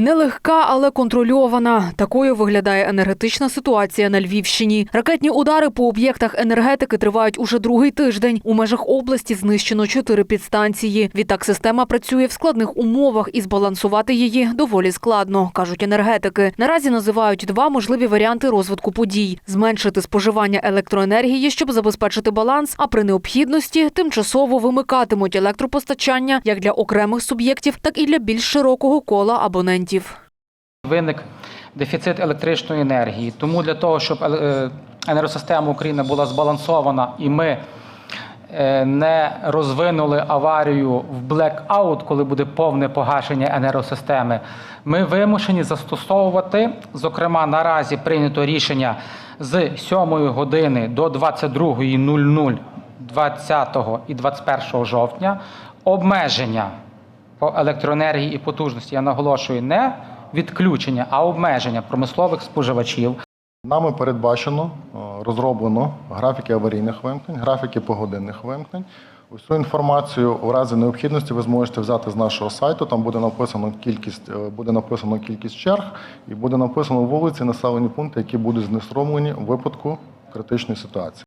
Нелегка, але контрольована. Такою виглядає енергетична ситуація на Львівщині. Ракетні удари по об'єктах енергетики тривають уже другий тиждень. У межах області знищено чотири підстанції. Відтак система працює в складних умовах і збалансувати її доволі складно, кажуть енергетики. Наразі називають два можливі варіанти розвитку подій: зменшити споживання електроенергії, щоб забезпечити баланс, а при необхідності тимчасово вимикатимуть електропостачання як для окремих суб'єктів, так і для більш широкого кола абонентів. Виник дефіцит електричної енергії. Тому для того, щоб е, енергосистема України була збалансована і ми е, не розвинули аварію в блекаут, коли буде повне погашення енергосистеми, ми вимушені застосовувати, зокрема, наразі прийнято рішення з 7 години до 22.00 20 і 21 жовтня обмеження по електроенергії і потужності, я наголошую, не відключення, а обмеження промислових споживачів. Нами передбачено, е, розроблено графіки аварійних вимкнень, графіки погодинних вимкнень. Усю інформацію у разі необхідності ви зможете взяти з нашого сайту. Там буде написано кількість, е, буде написано кількість черг і буде написано вулиці, населені пункти, які будуть знеструмлені у випадку критичної ситуації.